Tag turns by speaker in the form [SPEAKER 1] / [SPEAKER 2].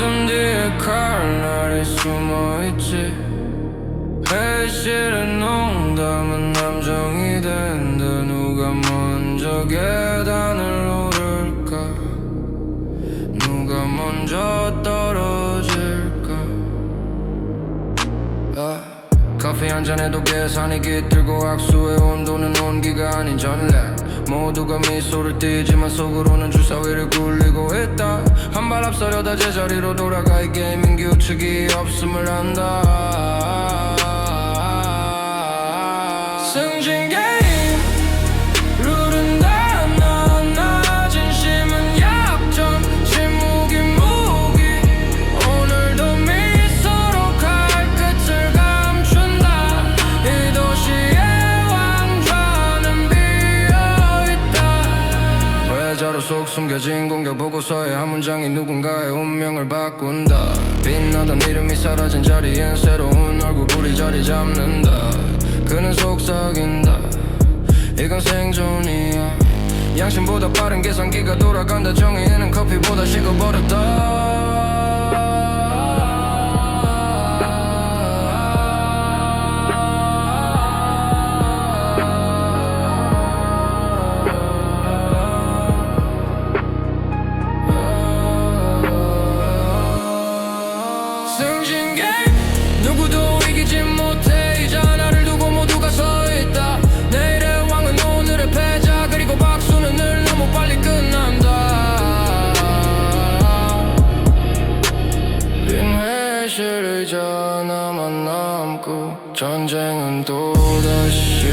[SPEAKER 1] 가슴 뒤에 칼날이 숨어있지? 회실은 농담은 남정이 된다. 누가 먼저 계단을 오를까? 누가 먼저 떨어질까? 아, 커피 한 잔에도 계산이 깃들고 악수의 온도는 온기가 아닌 전략. 모두가 미소를 띠지만 속으로는 주사위를 굴리고 있다 앞서려다 제자리로 돌아가 이 게임인 규칙이 없음을 안다. 승진 외자로 속 숨겨진 공격 보고서의 한 문장이 누군가의 운명을 바꾼다. 빛나던 이름이 사라진 자리엔 새로운 얼굴이 자리 잡는다. 그는 속삭인다. 이건 생존이야. 양심보다 빠른 계산기가 돌아간다. 정의는 커피보다 식어버렸다 회실 의자 하나만 남고 전쟁은 또다시